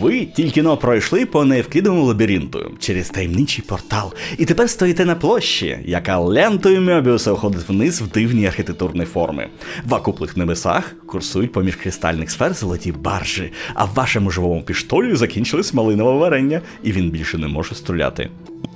Ви тільки но пройшли по неевклідовому лабіринту через таємничий портал, і тепер стоїте на площі, яка лентою Мьобіуса уходить вниз в дивні архітектурні форми. В окуплих небесах курсують поміж кристальних сфер золоті баржі, а в вашому живому піштолі закінчилось малинове варення, і він більше не може стріляти.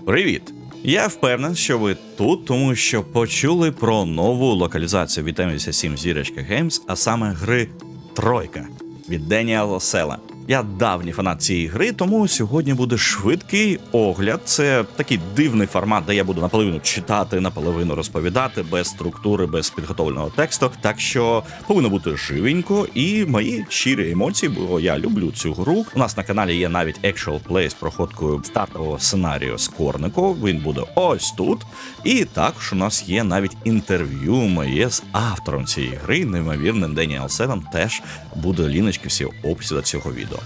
Привіт! Я впевнений, що ви тут, тому що почули про нову локалізацію від M87 Зірочка Games, а саме гри Тройка від Деніала Села. Я давній фанат цієї гри, тому сьогодні буде швидкий огляд. Це такий дивний формат, де я буду наполовину читати, наполовину розповідати, без структури, без підготовленого тексту. Так що повинно бути живенько і мої щирі емоції, бо я люблю цю гру. У нас на каналі є навіть actual play з проходкою стартового сценарію з Корнико. Він буде ось тут. І також у нас є навіть інтерв'ю моє з автором цієї гри, неймовірним Деніал Селем. Теж буде ліночки всі описі до цього відео.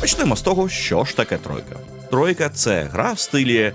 Почнемо з того, що ж таке тройка. Тройка це гра в стилі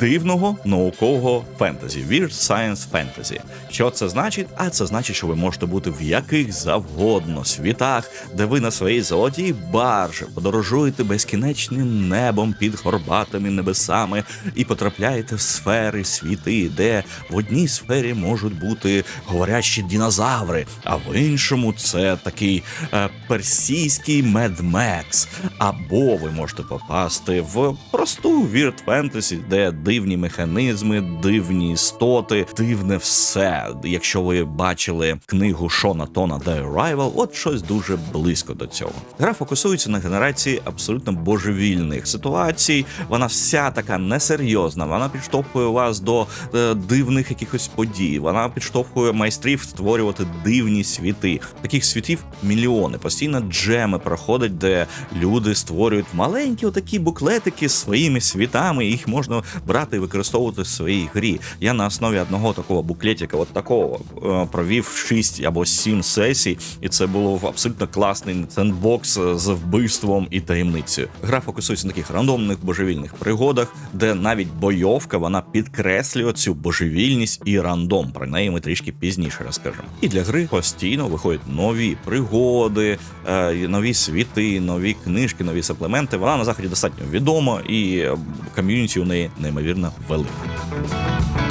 дивного наукового фентезі, Weird Science Fantasy. Що це значить? А це значить, що ви можете бути в яких завгодно світах, де ви на своїй золотій баржі подорожуєте безкінечним небом під горбатими небесами і потрапляєте в сфери, світи, де в одній сфері можуть бути говорящі динозаври, а в іншому це такий е, персійський Max. Або ви можете попасти в просту Weird Fantasy, де дивні механізми, дивні істоти, дивне все. Якщо ви бачили книгу Шона Тона The Arrival, от щось дуже близько до цього. Гра фокусується на генерації абсолютно божевільних ситуацій. Вона вся така несерйозна. Вона підштовхує вас до е, дивних якихось подій. Вона підштовхує майстрів створювати дивні світи. Таких світів мільйони. Постійно джеми проходять, де люди створюють маленькі отакі буклетики своїми світами. Їх можна брати і використовувати в своїй грі. Я на основі одного такого буклетика, от такого е, провів 6 або 7 сесій, і це було абсолютно класний сендбокс з вбивством і таємницею. Гра фокусується на таких рандомних божевільних пригодах, де навіть бойовка вона підкреслює цю божевільність і рандом. Про неї ми трішки пізніше розкажемо. І для гри постійно виходять нові пригоди, е, нові світи, нові книжки, нові саплементи. Вона на заході достатньо відома, і е, ком'юніті у неї неймовірно велика.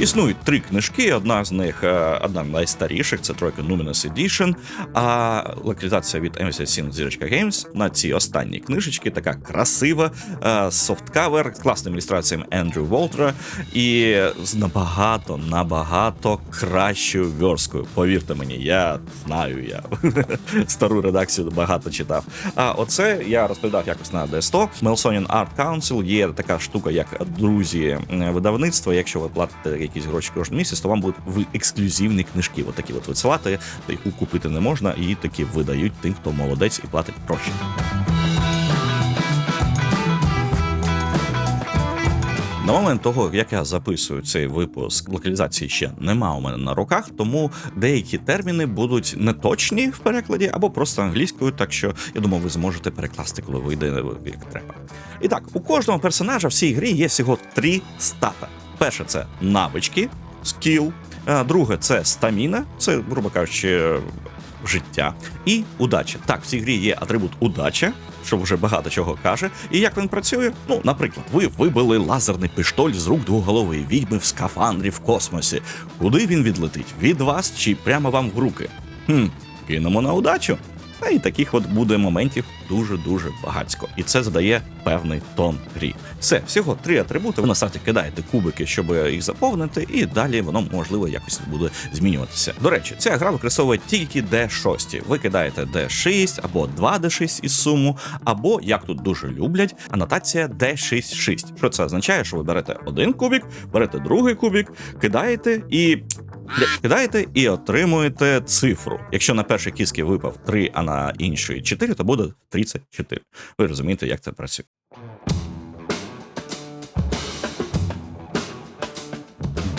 Існують три книжки. Одна з них е, одна з найстаріших, це тройка Numinous Edition, А локалізація від M87 Зірочка Games на цій останній книжечці така красива, е, софткавер з класними ілюстраціями Ендрю Волтера і з набагато набагато кращою версткою. Повірте мені, я знаю, я стару редакцію багато читав. А оце я розповідав якось на D100. Smelsonian Art Council є така штука, як друзі е, видавництва. Якщо ви платите якісь гроші кожен місяць, то вам будуть в ексклюзивні книжки. От такі от висилати, яку купити не можна, і такі видають тим, хто молодець і платить гроші. На момент того, як я записую цей випуск, локалізації ще нема у мене на руках, тому деякі терміни будуть неточні в перекладі або просто англійською, так що я думаю, ви зможете перекласти, коли вийде як треба. І так, у кожного персонажа в цій грі є всього три стата. Перше це навички, скіл. Друге це стаміна, це, грубо кажучи, життя. І удача. Так, в цій грі є атрибут удача, що вже багато чого каже. І як він працює? Ну, наприклад, ви вибили лазерний пиштоль з рук двоголової відьми в скафандрі в космосі. Куди він відлетить? Від вас чи прямо вам в руки? Хм, кинемо на удачу. Та і таких от буде моментів дуже-дуже багатько. І це задає певний тон грі. Все, всього три атрибути. Ви на старті кидаєте кубики, щоб їх заповнити, і далі воно можливо якось буде змінюватися. До речі, ця гра використовує тільки D6. Ви кидаєте D6 або 2D6 із суму, або як тут дуже люблять, анотація D66. Що це означає? Що ви берете один кубик, берете другий кубик, кидаєте і. Кидаєте і отримуєте цифру. Якщо на першій кіски випав 3, а на іншої 4, то буде 34. Ви розумієте, як це працює.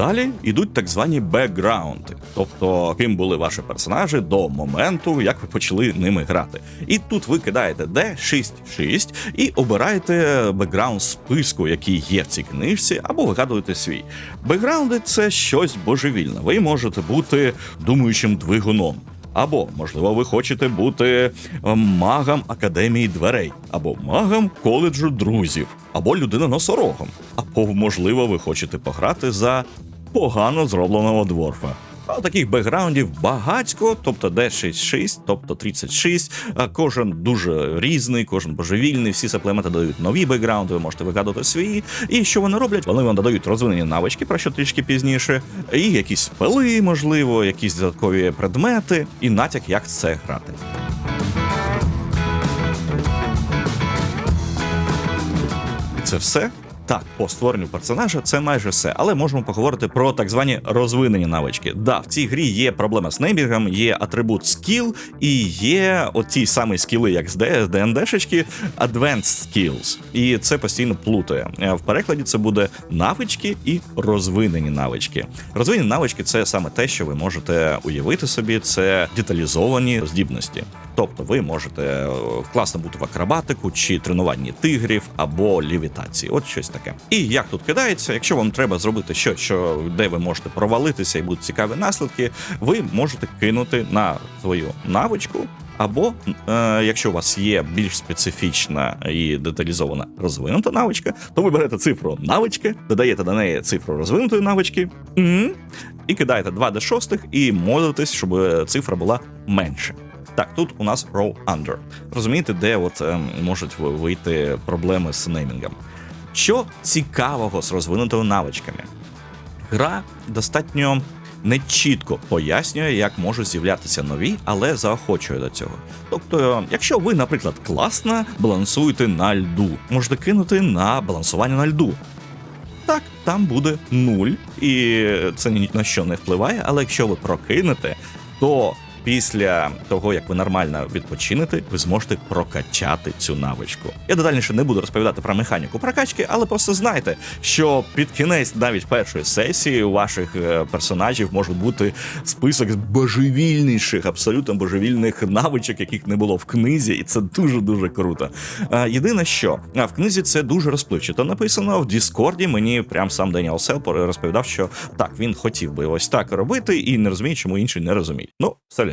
Далі йдуть так звані бекграунди, тобто ким були ваші персонажі до моменту, як ви почали ними грати. І тут ви кидаєте D6-6 і обираєте бекграунд списку, який є в цій книжці, або вигадуєте свій. Бекграунди це щось божевільне. Ви можете бути думаючим двигуном. Або, можливо, ви хочете бути е, магом академії дверей, або магом коледжу друзів, або людина носорогом. Або, можливо, ви хочете пограти за погано зробленого дворфа. А таких бекграундів багатько, тобто D66, тобто 36. а Кожен дуже різний, кожен божевільний. Всі саплементи дають нові бекграунди, ви можете вигадувати свої. І що вони роблять? Вони вам додають розвинені навички, про що трішки пізніше, і якісь спели, можливо, якісь додаткові предмети, і натяк, як це грати. Це все. Так, по створенню персонажа це майже все, але можемо поговорити про так звані розвинені навички. Да, в цій грі є проблема з неймінгом, є атрибут скіл і є оті самі скіли, як з ДНДшечки, Advanced Skills. І це постійно плутає. Е, В перекладі це буде навички і розвинені навички. Розвинені навички це саме те, що ви можете уявити собі, це деталізовані здібності. Тобто ви можете е, класно бути в акробатику чи тренуванні тигрів або лівітації. От щось таке. І як тут кидається, якщо вам треба зробити щось, що де ви можете провалитися і будуть цікаві наслідки, ви можете кинути на свою навичку. Або е, якщо у вас є більш специфічна і деталізована розвинута навичка, то ви берете цифру навички, додаєте до неї цифру розвинутої навички і кидаєте 2 до 6 і молитесь, щоб е, цифра була менше. Так, тут у нас roll under. Розумієте, де от ем, можуть вийти проблеми з неймінгом. Що цікавого з розвинутими навичками? Гра достатньо нечітко пояснює, як можуть з'являтися нові, але заохочує до цього. Тобто, якщо ви, наприклад, класно балансуєте на льду, можете кинути на балансування на льду. Так, там буде нуль, і це ні на що не впливає. Але якщо ви прокинете, то після того, як ви нормально відпочинете, ви зможете прокачати цю навичку. Я детальніше не буду розповідати про механіку прокачки, але просто знайте, що під кінець навіть першої сесії у ваших е, персонажів може бути список з божевільніших, абсолютно божевільних навичок, яких не було в книзі, і це дуже дуже круто. Е, Єдине, що а, в книзі це дуже розпливчато написано в Діскорді. Мені прям сам Деніел Сел розповідав, що так він хотів би ось так робити, і не розуміє, чому інші не розуміють. Ну, соляві.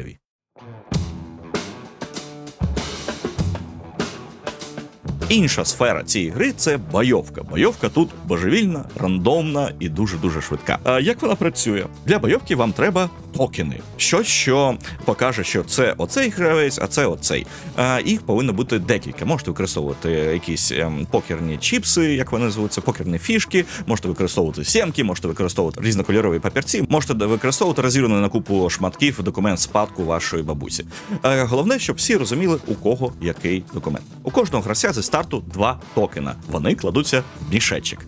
Інша сфера цієї гри це бойовка. Бойовка тут божевільна, рандомна і дуже дуже швидка. А як вона працює? Для бойовки вам треба токени. Щось, що покаже, що це оцей гравець, а це оцей. А, їх повинно бути декілька. Можете використовувати якісь ем, покерні чіпси, як вони звуться, покерні фішки, можете використовувати сімки, можете використовувати різнокольорові папірці, можете використовувати розірваний на купу шматків документ спадку вашої бабусі. Е, головне, щоб всі розуміли, у кого який документ. У кожного гравця зі старту два токена. Вони кладуться в мішечок.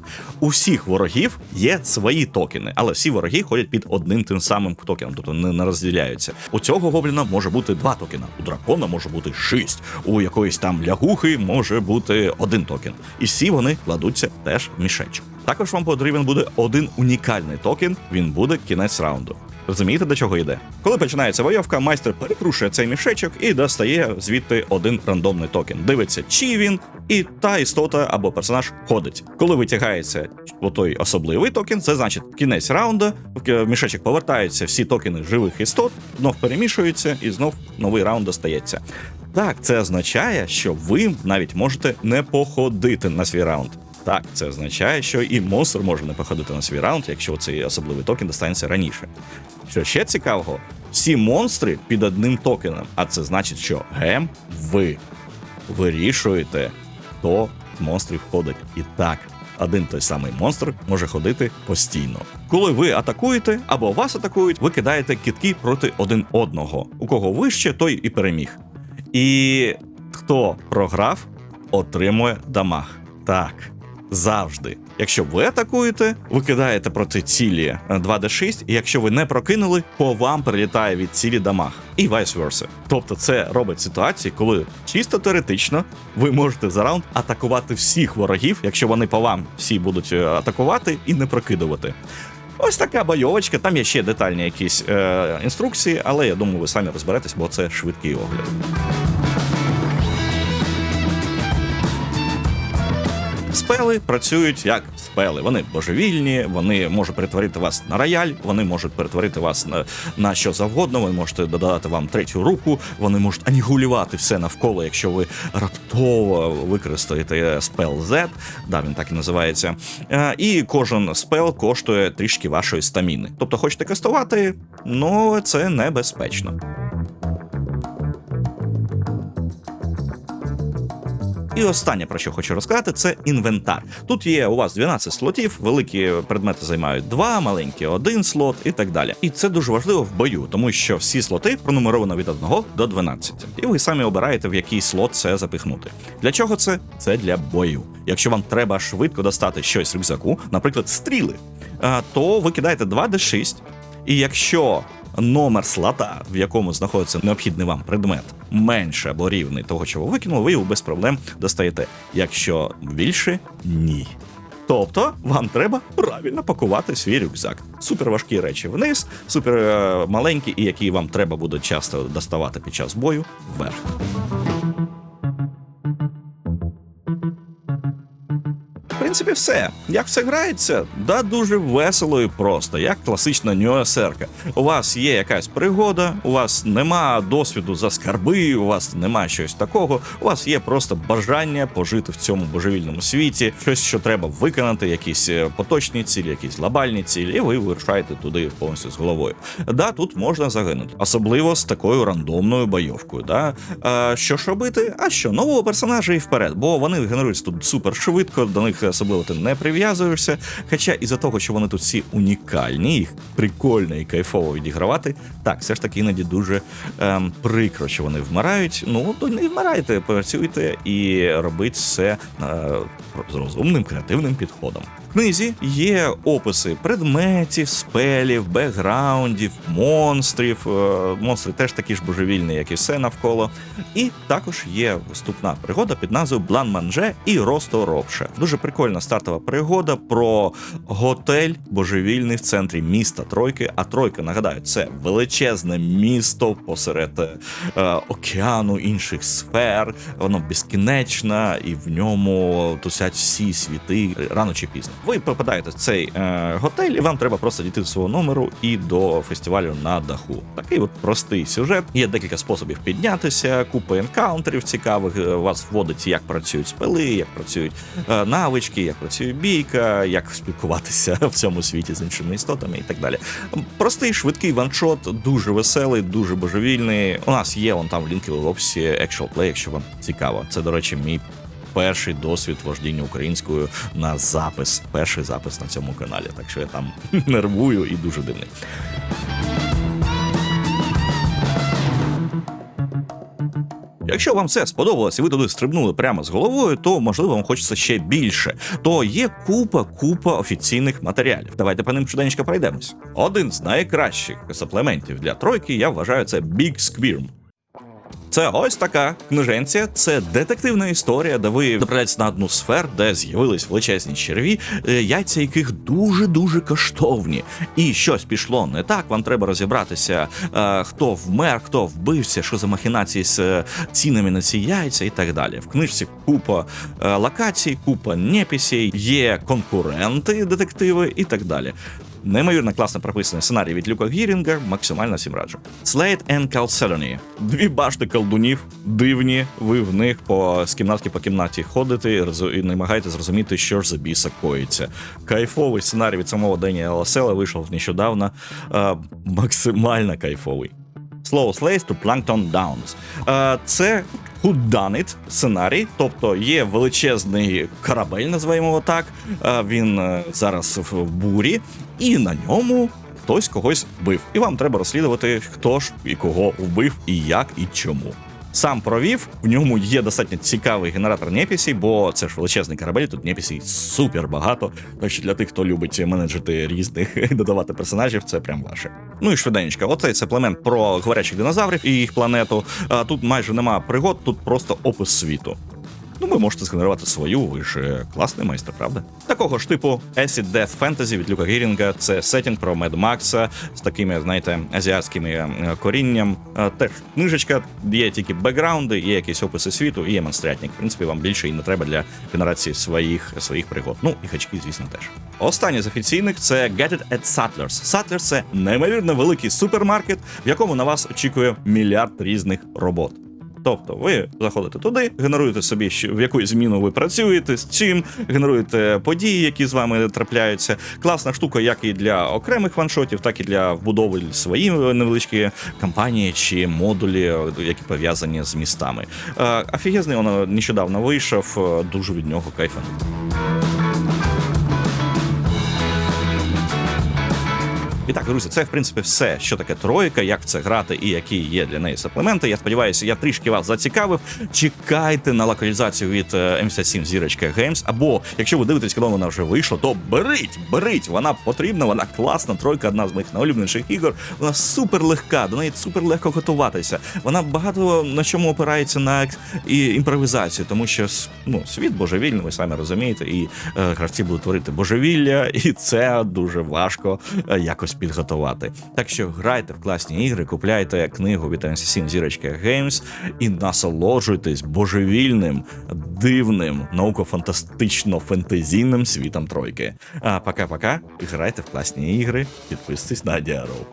У всіх ворогів є свої токени, але всі вороги ходять під одним тим самим токеном, тобто не, не розділяються. У цього гобліна може бути два токена, у дракона може бути шість, у якоїсь там лягухи може бути один токен. І всі вони кладуться теж в мішечок. Також вам потрібен буде один унікальний токен. Він буде кінець раунду. Розумієте, до чого йде? Коли починається бойовка, майстер перекрушує цей мішечок і достає звідти один рандомний токен. Дивиться, чи він, і та істота або персонаж ходить. Коли витягається отой особливий токен, це значить кінець раунду. В мішечок повертаються всі токени живих істот, знов перемішуються, і знов новий раунд достається. Так, це означає, що ви навіть можете не походити на свій раунд. Так, це означає, що і монстр може не походити на свій раунд, якщо цей особливий токен достанеться раніше. Що ще цікавого, всі монстри під одним токеном, а це значить, що гем ви вирішуєте, хто з монстрів ходить. І так, один той самий монстр може ходити постійно. Коли ви атакуєте або вас атакують, ви кидаєте кітки проти один одного. У кого вище, той і переміг. І хто програв, отримує дамаг. Так, завжди. Якщо ви атакуєте, ви кидаєте проти цілі 2d6, і якщо ви не прокинули, по вам прилітає від цілі дамаг. І vice versa. Тобто це робить ситуації, коли чисто теоретично ви можете за раунд атакувати всіх ворогів, якщо вони по вам всі будуть е, атакувати і не прокидувати. Ось така бойовочка. Там є ще детальні якісь е, інструкції, але я думаю, ви самі розберетесь, бо це швидкий огляд. Спели працюють як спели. Вони божевільні, вони можуть перетворити вас на рояль, вони можуть перетворити вас на, на що завгодно. Ви можете додати вам третю руку, вони можуть анігулювати все навколо, якщо ви раптово використаєте спел Z, да, він так і називається. Е, І кожен спел коштує трішки вашої стаміни. Тобто, хочете кастувати, ну це небезпечно. І останнє, про що хочу розказати, це інвентар. Тут є у вас 12 слотів, великі предмети займають 2, маленькі один слот і так далі. І це дуже важливо в бою, тому що всі слоти пронумеровано від 1 до 12. І ви самі обираєте, в який слот це запихнути. Для чого це? Це для бою. Якщо вам треба швидко достати щось рюкзаку, наприклад, стріли, то ви кидаєте 2d6, і якщо номер слота, в якому знаходиться необхідний вам предмет, менше або рівний того, що ви викинули, ви його без проблем достаєте. Якщо більше ні. Тобто вам треба правильно пакувати свій рюкзак. Супер важкі речі вниз, супер е, і які вам треба буде часто доставати під час бою вверх. Принципі, все. Як все грається, да дуже весело і просто, як класична нюасерка. У вас є якась пригода, у вас нема досвіду за скарби, у вас нема щось такого. У вас є просто бажання пожити в цьому божевільному світі, щось, що треба виконати, якісь е, поточні цілі, якісь глобальні цілі, і ви вирушаєте туди повністю з головою. Да, тут можна загинути, особливо з такою рандомною бойовкою. Да? А, що ж робити? А що нового персонажа і вперед, бо вони генеруються тут супер швидко, до них особливо ти не прив'язуєшся. Хоча із-за того, що вони тут всі унікальні, їх прикольно і кайфово відігравати, так, все ж таки іноді дуже ем, прикро, що вони вмирають. Ну, то не вмирайте, працюйте і робіть все е, з розумним креативним підходом. Книзі є описи предметів, спелів, бекграундів, монстрів. Е, Монстри теж такі ж божевільні, як і все навколо. І також є вступна пригода під назвою Блан Манже і Росто Ропше. Дуже прикольна стартова пригода про готель божевільний в центрі міста Тройки. А Тройка, нагадаю, це величезне місто посеред е, океану інших сфер. Воно безкінечне, і в ньому тусять всі світи рано чи пізно. Ви попадаєте в цей е, готель, і вам треба просто дійти до свого номеру і до фестивалю на даху. Такий от простий сюжет. Є декілька способів піднятися, купа енкаунтерів цікавих. е, Вас вводить, як працюють спели, як працюють е, навички, як працює бійка, як спілкуватися в цьому світі з іншими істотами і так далі. Простий, швидкий ваншот, дуже веселий, дуже божевільний. У нас є он там в лінки в описі Actual Play, якщо вам цікаво. Це, до речі, мій перший досвід вождіння українською на запис. Перший запис на цьому каналі. Так що я там нервую і дуже дивний. Якщо вам це сподобалось і ви туди стрибнули прямо з головою, то можливо вам хочеться ще більше. То є купа, купа офіційних матеріалів. Давайте по ним швиденько пройдемось. Один з найкращих саплементів для тройки я вважаю це Big Squirm. Це ось така книженця. Це детективна історія, де ви направляєтесь на одну сфер, де з'явились величезні черві, е, яйця яких дуже дуже коштовні. І щось пішло не так. Вам треба розібратися, е, хто вмер, хто вбився, що за махінації з е, цінами на ці яйця і так далі. В книжці купа локацій, купа неписей, є конкуренти, детективи і так далі. Неймовірно класно прописаний сценарій від Люка Гірінга, максимально всім раджу. Slade and Calcelony. Дві башти колдунів, дивні. Ви в них по з кімнатки по кімнаті ходите і намагаєтесь зрозуміти, що ж за біса коїться. Кайфовий сценарій від самого Деніела Села вийшов нещодавно. Е, максимально кайфовий. Slow Slays to Plankton Downs. Е, Це whodunit сценарій, тобто є величезний корабель, називаємо його так. Е, Він зараз в бурі, і на ньому хтось когось вбив. І вам треба розслідувати, хто ж і кого вбив, і як, і чому. Сам провів, в ньому є достатньо цікавий генератор непісій, бо це ж величезний корабель, тут непісій супер багато. Так для тих, хто любить менеджити різних і додавати персонажів, це прям ваше. Ну і швиденько, оцей саплемент про говорячих динозаврів і їх планету. А тут майже нема пригод, тут просто опис світу. Ну, ви можете згенерувати свою, ви ж е, класний майстер, правда? Такого ж типу Acid Death Fantasy від Люка Гірінга це сетінг про Мед Макса з такими, знаєте, азіатськими е, корінням. Е, Теж книжечка, є тільки бекграунди, є якісь описи світу і є монстрятник. В принципі, вам більше і не треба для генерації своїх, своїх пригод. Ну і гачки, звісно, теж. Останній з офіційних це Get It at Sattlers. Sattlers – це неймовірно великий супермаркет, в якому на вас очікує мільярд різних робот. Тобто ви заходите туди, генеруєте собі, в яку зміну ви працюєте, з чим, генеруєте події, які з вами трапляються. Класна штука, як і для окремих ваншотів, так і для вбудови свої невеличкі кампанії чи модулі, які пов'язані з містами. Е, Офігезний він нещодавно вийшов, е, дуже від нього кайфанув. І так, друзі, це в принципі все, що таке тройка, як в це грати і які є для неї саплементи. Я сподіваюся, я трішки вас зацікавив. Чекайте на локалізацію від е, M57 Зірочка Games. Або якщо ви дивитесь, коли вона вже вийшла, то беріть, беріть. Вона потрібна, вона класна. Тройка одна з моїх найулюбленіших ігор. Вона супер легка, до неї супер легко готуватися. Вона багато на чому опирається на і імпровізацію, тому що ну, світ божевільний, ви самі розумієте, і е, гравці будуть творити божевілля, і це дуже важко е, якось підготувати. Так що грайте в класні ігри, купляйте книгу від NC7 Зірочка Games і насолоджуйтесь божевільним, дивним, науко-фантастично-фентезійним світом тройки. А пока-пока, грайте в класні ігри, підписуйтесь на Діаров.